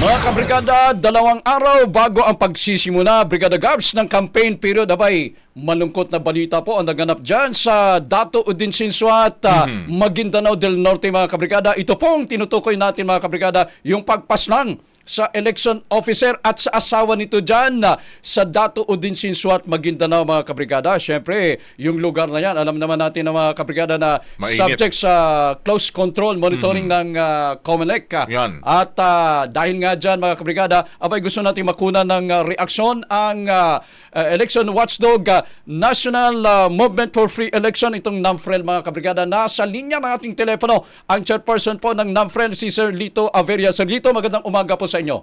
Mga kabrigada, dalawang araw bago ang pagsisimula, Brigada Gabs ng campaign period, abay, malungkot na balita po ang naganap dyan sa Dato Udin Sinswat, uh, Maguindanao del Norte mga kabrigada. Ito pong tinutukoy natin mga kabrigada, yung pagpaslang sa election officer at sa asawa nito dyan uh, sa Dato Udin Sinswat, Maguindanao mga kabrigada. Siyempre, yung lugar na yan, alam naman natin na mga kabrigada na Mainit. subject sa close control monitoring ng uh, COMELEC. uh, Yan. at ah, dahil nga dyan mga kabrigada, abay gusto natin makuna ng ah, reaksyon ang ah, election watchdog ah, National ah, Movement for Free Election, itong NAMFREL mga kabrigada. Nasa linya ng ating telepono ang chairperson po ng NAMFREL, si Sir Lito Averia. Sir Lito, magandang umaga po sa inyo.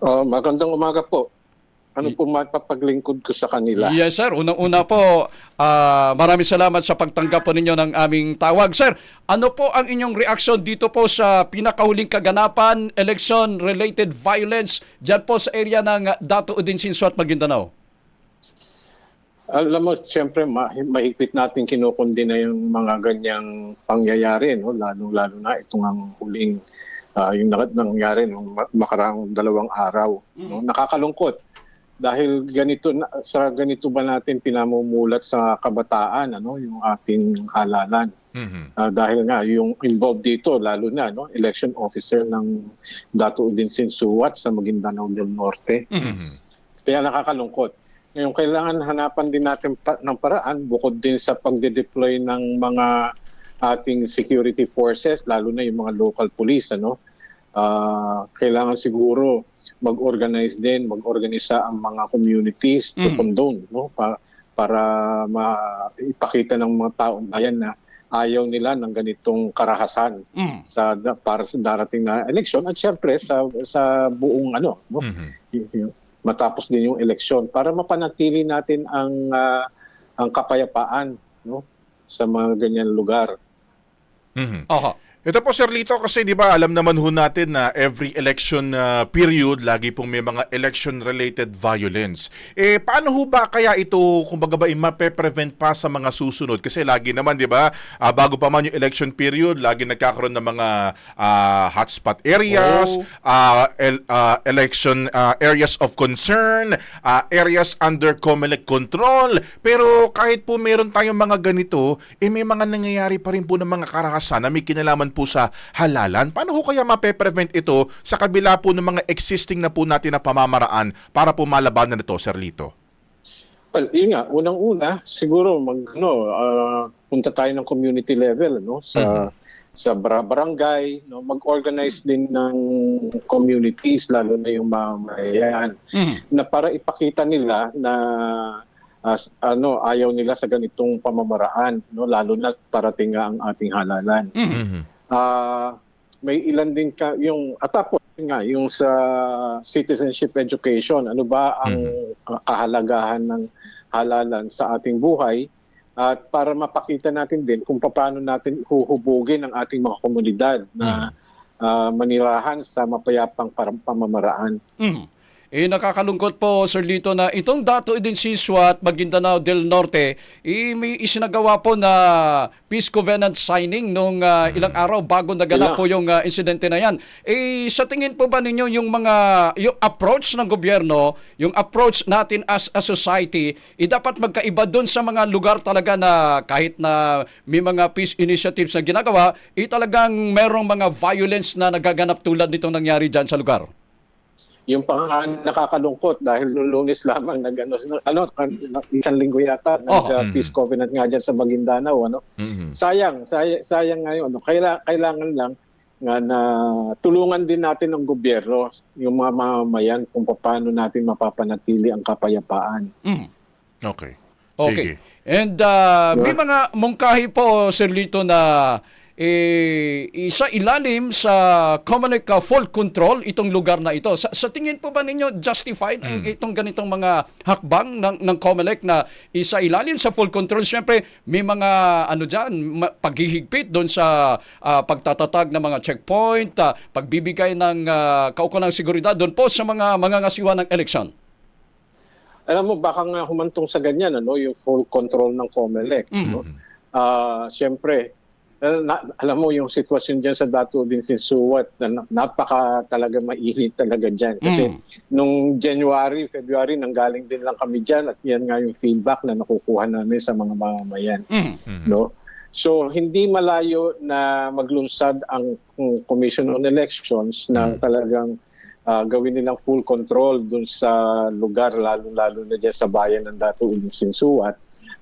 Oh, magandang umaga po. Ano po mapapaglingkod ko sa kanila? Yes sir, unang-una po, ah, maraming salamat sa pagtanggap po ninyo ng aming tawag. Sir, ano po ang inyong reaksyon dito po sa pinakahuling kaganapan, election-related violence dyan po sa area ng Dato Udin Sinswat, Maguindanao? Alam mo, siyempre, ma- mahigpit natin kinukundina yung mga ganyang pangyayari, no? lalo-lalo na itong ang huling ah, yung nangyari nung ma- makarang dalawang araw. No? Nakakalungkot. Dahil ganito na- sa ganito ba natin pinamumulat sa kabataan ano yung ating halalan. Mhm. Ah, dahil nga yung involved dito lalo na no election officer ng Dato Udin Sinsuwat sa Maguindanao del Norte. Mhm. Kaya nakakalungkot. Ngayon, kailangan hanapan din natin pa- ng paraan bukod din sa pagde-deploy ng mga ating security forces, lalo na yung mga local police. Ano? Ah, kailangan siguro mag-organize din, mag-organisa ang mga communities to Mm. condone, no? para, para maipakita ng mga taong bayan na ayaw nila ng ganitong karahasan Mm. sa para sa darating na election at syempre sa sa buong ano no Mhm. y- matapos din yung eleksyon para mapanatili natin ang ah, ang kapayapaan no sa mga ganyan lugar. 嗯，哦好。Ito po Sir Lito kasi 'di ba alam naman ho natin na every election uh, period lagi pong may mga election related violence. Eh paano ho ba kaya ito kumbaga ba mape-prevent pa sa mga susunod kasi lagi naman 'di ba ah, bago pa man yung election period lagi nagkakaroon ng mga ah, hotspot areas, Oh. ah, el- ah, election ah, areas of concern, ah, areas under COMELEC control. Pero kahit po meron tayong mga ganito, eh may mga nangyayari pa rin po ng mga karahasan na may kinalaman po sa halalan. Paano ho kaya mape-prevent ito sa kabila po ng mga existing na po natin na pamamaraan para po malabanan ito, Sir Lito? Well, yun nga, unang-una siguro mag ano ah, punta tayo ng community level no sa sa bara- barangay no mag-organize din ng communities lalo na yung mamamayan Mm. na para ipakita nila na as ano ayaw nila sa ganitong pamamaraan no lalo na parating nga ang ating halalan. Mm. Ah, may ilan din ka yung at tapos nga yung sa citizenship education ano ba ang ah, kahalagahan ng halalan sa ating buhay at para mapakita natin din kung paano natin huhubugin ang ating mga komunidad na ah, manirahan sa mapayapang parang pamamaraan. Mm. Eh, nakakalungkot po, Sir Lito, na itong Dato Edin Siswat, Maguindanao del Norte, eh, may isinagawa po na peace covenant signing nung ah, ilang araw bago naganap po yung ah, insidente na yan. Eh, sa tingin po ba ninyo yung mga, yung approach ng gobyerno, yung approach natin as a society, eh, dapat magkaiba doon sa mga lugar talaga na kahit na may mga peace initiatives na ginagawa, eh talagang merong mga violence na nagaganap tulad nitong nangyari dyan sa lugar. Yung pang nakakalungkot dahil noong lunes lamang nag ano, ano isang linggo yata nag Oh. uh, peace covenant nga diyan sa Maguindanao ano. Mhm. Sayang, sayang, sayang ngayon. Ano, kaila, kailangan lang nga na tulungan din natin ng gobyerno, yung mga mamamayan kung paano natin mapapanatili ang kapayapaan. Mm. Okay. Okay. Sige. And uh, may Diba? mga mungkahi po, Sir Lito, na eh, isa ilalim sa Comelec uh, full control itong lugar na ito. Sa, sa tingin po ba ninyo justified ang itong ganitong mga hakbang ng, ng Comelec na isa ilalim sa full control? Siyempre, may mga ano dyan, paghihigpit doon sa ah, pagtatatag ng mga checkpoint, ah, pagbibigay ng uh, kaukulang seguridad doon po sa mga mga ngasiwa ng eleksyon. Alam mo, baka nga humantong sa ganyan, ano, yung full control ng COMELEC. Mhm. no? Ah, Siyempre, Uh, na, alam mo yung sitwasyon dyan sa Dato din si Suwat na na- napaka talaga mainit talaga dyan. Kasi Mm. nung January, February, nanggaling din lang kami dyan at yan nga yung feedback na nakukuha namin sa mga mamamayan. Mhm. Mhm. No? So hindi malayo na maglunsad ang mm, Commission on Elections na Mm. talagang ah, gawin nilang full control dun sa lugar lalo-lalo na dyan sa bayan ng Dato Sinsuat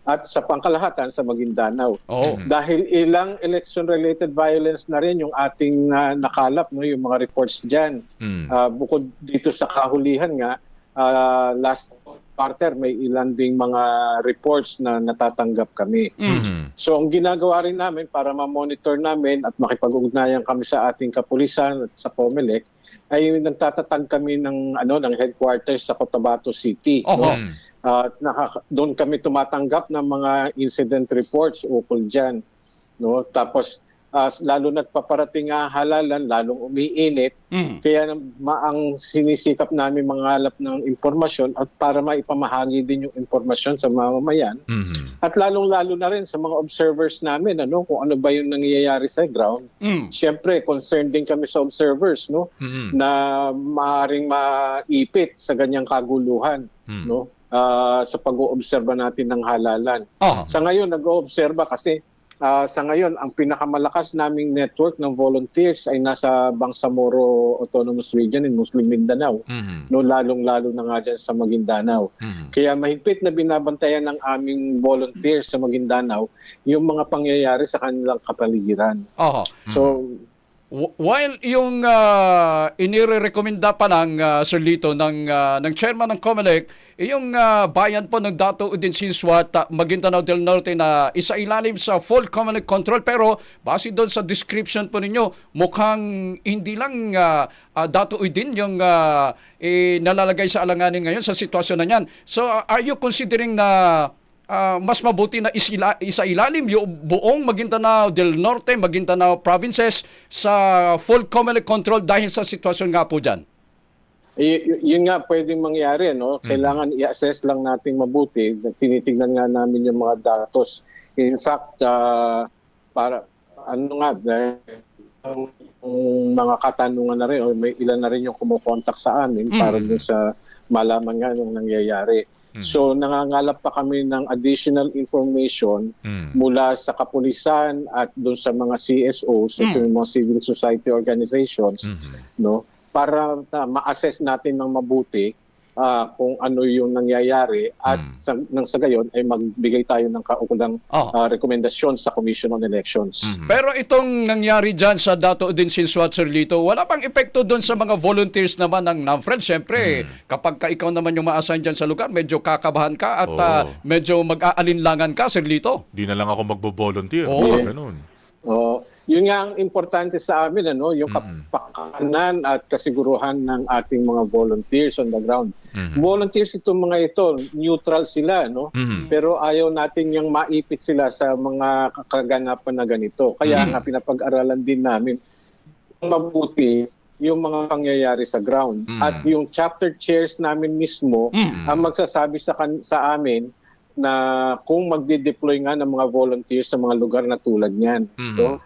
at sa pangkalahatan sa Maguindanao. Oo. Mhm. Dahil ilang election-related violence na rin yung ating ah, nakalap, no, yung mga reports dyan. Mhm. Ah, bukod dito sa kahulihan nga, ah, last quarter may ilan ding mga reports na natatanggap kami. Mhm. Mhm. So ang ginagawa rin namin para ma-monitor namin at makipag-ugnayan kami sa ating kapulisan at sa COMELEC ay nagtatatag kami ng ano ng headquarters sa Cotabato City. Oho. no? Mhm. At nakaka- doon kami tumatanggap ng mga incident reports ukol diyan. No? Tapos ah, lalo na't paparating nga halalan, lalong umiinit. Mhm. Kaya nam- ma- ang sinisikap namin mangalap ng impormasyon at para maipamahagi din yung impormasyon sa mamamayan Mhm. at lalong-lalo na rin sa mga observers namin ano kung ano ba yung nangyayari sa ground. Mhm. Siyempre, concerned din kami sa observers no Mhm. na maaring maipit sa ganyang kaguluhan Mhm. no ah, sa pag-oobserba natin ng halalan. Aha. Sa ngayon nag-oobserba kasi ah, sa ngayon ang pinakamalakas naming network ng volunteers ay nasa Bangsamoro Autonomous Region in Muslim Mindanao. Mhm. No lalong-lalo na nga dyan sa Maguindanao. Mhm. Kaya mahigpit na binabantayan ng aming volunteers sa Maguindanao yung mga pangyayari sa kanilang kapaligiran. Aha. So, Wh- While yung uh, inirekomenda pa ng uh, Sir Lito ng, ah, ng chairman ng COMELEC, yung ah, bayan po ng Dato Udin Sinswat, uh, Maguindanao del Norte na isa ilalim sa full COMELEC control pero base doon sa description po ninyo, mukhang hindi lang uh, Dato Udin yung ah, eh, nalalagay sa alanganin ngayon sa sitwasyon na yan. So ah, are you considering na Ah, mas mabuti na isila, isa ilalim yung buong Maguindanao del Norte, Maguindanao provinces sa full COMELEC control dahil sa sitwasyon nga po dyan. y- yun nga pwedeng mangyari. No? Kailangan i-assess lang natin mabuti. Tinitignan nga namin yung mga datos. In fact, ah, para ano nga, dahil ang ang mga katanungan na rin, o may ilan na rin yung kumukontak sa amin para Mm. dun sa malaman nga yung nangyayari. Mm. So nangangalap pa kami ng additional information Mhm. mula sa kapulisan at doon sa mga CSOs, Mm. ito yung mga civil society organizations, Mhm. no? Para na ma-assess natin ng mabuti ah, kung ano yung nangyayari at Mm. sa, nang sa gayon ay magbigay tayo ng kaukulang Oh. ah, rekomendasyon sa Commission on Elections. Mhm. Pero itong nangyari dyan sa Dato Udin Sinswat Sir Lito, wala pang epekto doon sa mga volunteers naman ng NAMFRED. Siyempre, kapag ka ikaw naman yung ma-assign dyan sa lugar, medyo kakabahan ka at Oo. ah, medyo mag-aalinlangan ka, Sir Lito. Di na lang ako magbo-volunteer. Oo. Baka ganun. Oh, yun nga ang importante sa amin ano, yung kapakanan at kasiguruhan ng ating mga volunteers on the ground. Mhm. Volunteers itong mga ito, neutral sila, no? Mhm. Pero ayaw natin yung maipit sila sa mga kaganapan na ganito. Kaya Mm. nga pinapag-aralan din namin mabuti yung mga pangyayari sa ground. Mm. At yung chapter chairs namin mismo Mm. ang magsasabi sa kan- sa amin na kung magde-deploy nga ng mga volunteers sa mga lugar na tulad niyan. Mhm. No?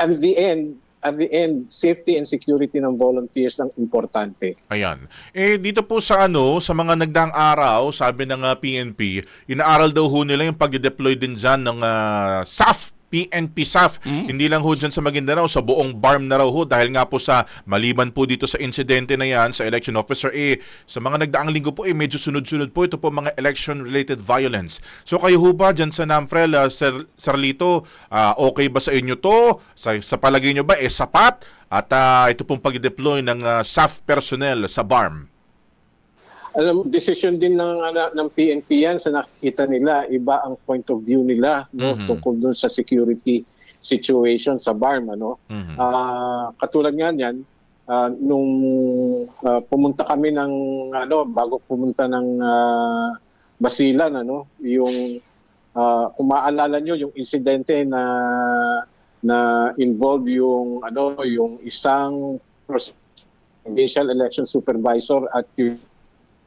At the end, at the end, safety and security ng volunteers ang importante. Ayan. Eh dito po sa ano, sa mga nagdaang araw, sabi ng ah, PNP, inaaral daw ho nila yung pag-deploy din dyan ng ah, SAF, PNP SAF. Hindi lang ho dyan sa Maguindanao, sa buong BARM na raw ho dahil nga po sa maliban po dito sa insidente na yan sa election officer eh sa mga nagdaang linggo po eh medyo sunod-sunod po ito po mga election related violence. So kayo ho ba dyan sa NAMFREL, ah, Sir, Sarlito, ah, okay ba sa inyo to? Sa, sa palagay nyo ba eh sapat? At ah, ito pong pag-deploy ng ah, SAF personnel sa BARM. Alam decision din ng ano, ng PNP yan sa nakikita nila iba ang point of view nila no Mhm. tungkol dun sa security situation sa BARM ano Mhm. Ah, katulad nga niyan ah, nung ah, pumunta kami ng ano bago pumunta ng ah, Basilan ano yung ah, kung maalala nyo yung insidente na na involve yung ano yung isang provincial election supervisor at yung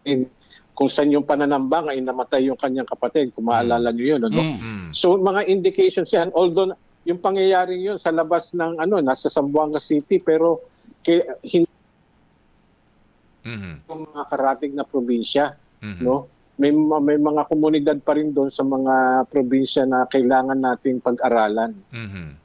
in, kung saan yung pananambang ay namatay yung kanyang kapatid kung maalala nyo yun ano Mm. Mm. So mga indications yan, although yung pangyayaring yun sa labas ng ano nasa Zamboanga City pero ki- hindi Mhm. yung mga karating na probinsya Mhm. no may ma- may mga komunidad pa rin doon sa mga probinsya na kailangan nating pag-aralan Mhm.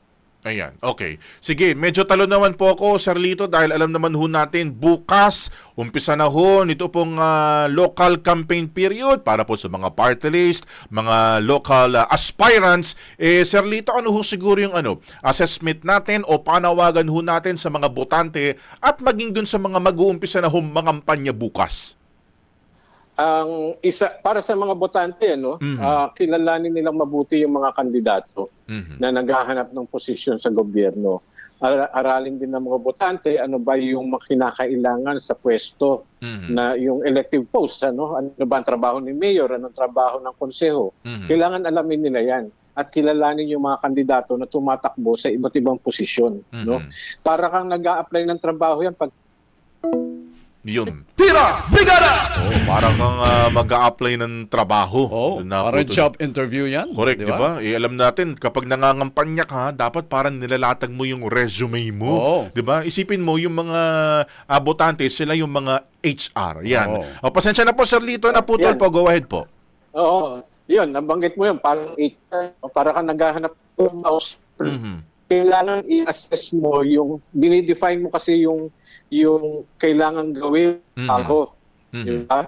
Ayan, okay. Sige, medyo talo naman po ako, Sir Lito, dahil alam naman ho natin, bukas, umpisa na ho nito pong ah, local campaign period para po sa mga party list, mga local ah, aspirants. Eh, Sir Lito, ano ho siguro yung ano, assessment natin o panawagan ho natin sa mga botante at maging dun sa mga mag-uumpisa na ho mangampanya bukas? Ang isa para sa mga botante ano Mhm. ah, kilalanin nilang mabuti yung mga kandidato Mhm. na naghahanap ng posisyon sa gobyerno Ar- aralin din ng mga botante ano ba yung kinakailangan sa pwesto Mhm. na yung elective post ano ano ba ang trabaho ni mayor anong trabaho ng konseho Mhm. kailangan alamin nila yan at kilalanin yung mga kandidato na tumatakbo sa iba't ibang posisyon no Mhm. para kang nag-a-apply ng trabaho yan pag Yun. Tira! Brigada! Oh, parang kang ah, mag-a-apply ng trabaho. Oh, Na parang job interview yan. Correct, di ba? Eh, alam natin, kapag nangangampanya ka, dapat parang nilalatag mo yung resume mo. Oo. Di ba? Isipin mo, yung mga ah, botante, sila yung mga HR. Yan. Oo. O, pasensya na po, Sir Lito, naputol Yan. po. Go ahead po. Oo. Yun, nabanggit mo yun. Parang HR, para ka naghahanap ng house. Mhm. Kailangan i-assess mo yung, dinidefine mo kasi yung yung kailangan gawin Mhm. ako. Mhm. Di ba?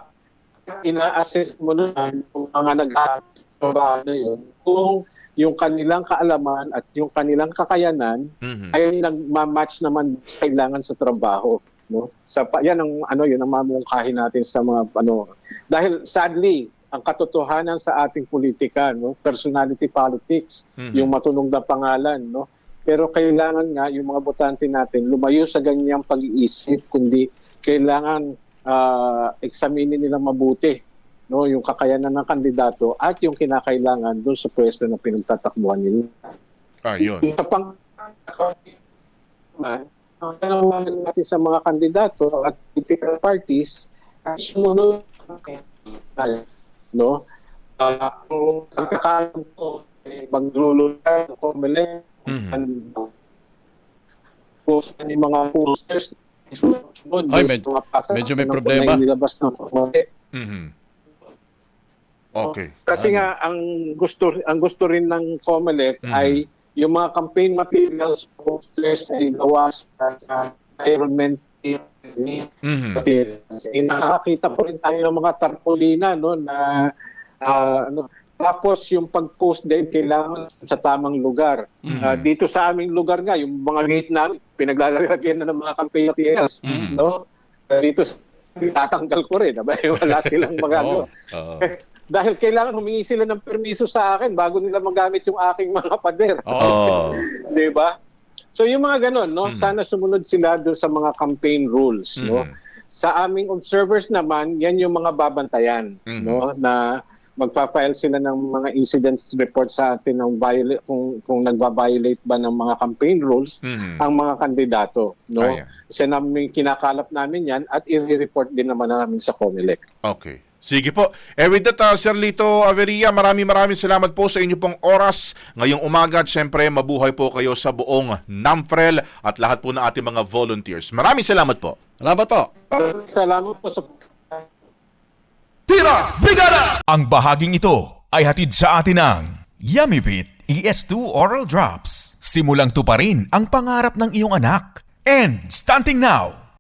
Ina-assess mo na yung mga nag-trabaho na yun kung yung kanilang kaalaman at yung kanilang kakayanan Mhm. ay nagma-match naman sa kailangan sa trabaho no sa yan ang ano yun ang mamungkahi natin sa mga ano dahil sadly ang katotohanan sa ating politika no personality politics Mhm. yung matunog na pangalan no pero kailangan nga yung mga botante natin lumayo sa ganyang pag-iisip kundi kailangan ah, eksaminin nila mabuti no yung kakayanan ng kandidato at yung kinakailangan doon sa pwesto na pinagtatakbuhan nila Ayun. sa pang ang tanawagan natin sa mga kandidato at political parties ay sumunod no Ah, ang pagkakaroon ko eh, maglululan ko Mhm. post yung mga posters Ay, med- medyo may ng problema. kulay nilabas ng kumali. Mhm. Okay. Kasi nga ang gusto ang gusto rin ng COMELEC Mhm. ay yung mga campaign materials posters ay gawa sa, environment Mhm. materials. Eh, nakakita po rin tayo ng mga tarpaulina no na ah, ano tapos yung pag-post din kailangan sa tamang lugar. Mhm. Ah, dito sa aming lugar nga yung mga gate namin pinaglalagyan na ng mga campaign Mhm. no Ah, dito tatanggal ko rin abay wala silang magagawa Oo. dahil kailangan humingi sila ng permiso sa akin bago nila magamit yung aking mga pader. Oh. 'Di ba? So yung mga ganun, no, Mm. sana sumunod sila doon sa mga campaign rules, no. Mhm. Sa aming observers naman, yan yung mga babantayan, Mhm. no, na magfa-file sila ng mga incidents report sa atin ng violate kung kung nagba-violate ba ng mga campaign rules Mhm. ang mga kandidato, no. Ayan. Kasi namin kinakalap namin yan at i-report din naman namin sa COMELEC. Okay. Sige po. Eh with that, uh, Sir Lito Averia, maraming maraming salamat po sa inyo pong oras ngayong umaga at syempre mabuhay po kayo sa buong NAMFREL at lahat po ng ating mga volunteers. Maraming salamat po. Salamat po. Salamat po sa Tira! Brigada! Ang bahaging ito ay hatid sa atin ng Yummyvit ES2 Oral Drops. Simulang tuparin ang pangarap ng iyong anak. And stunting now,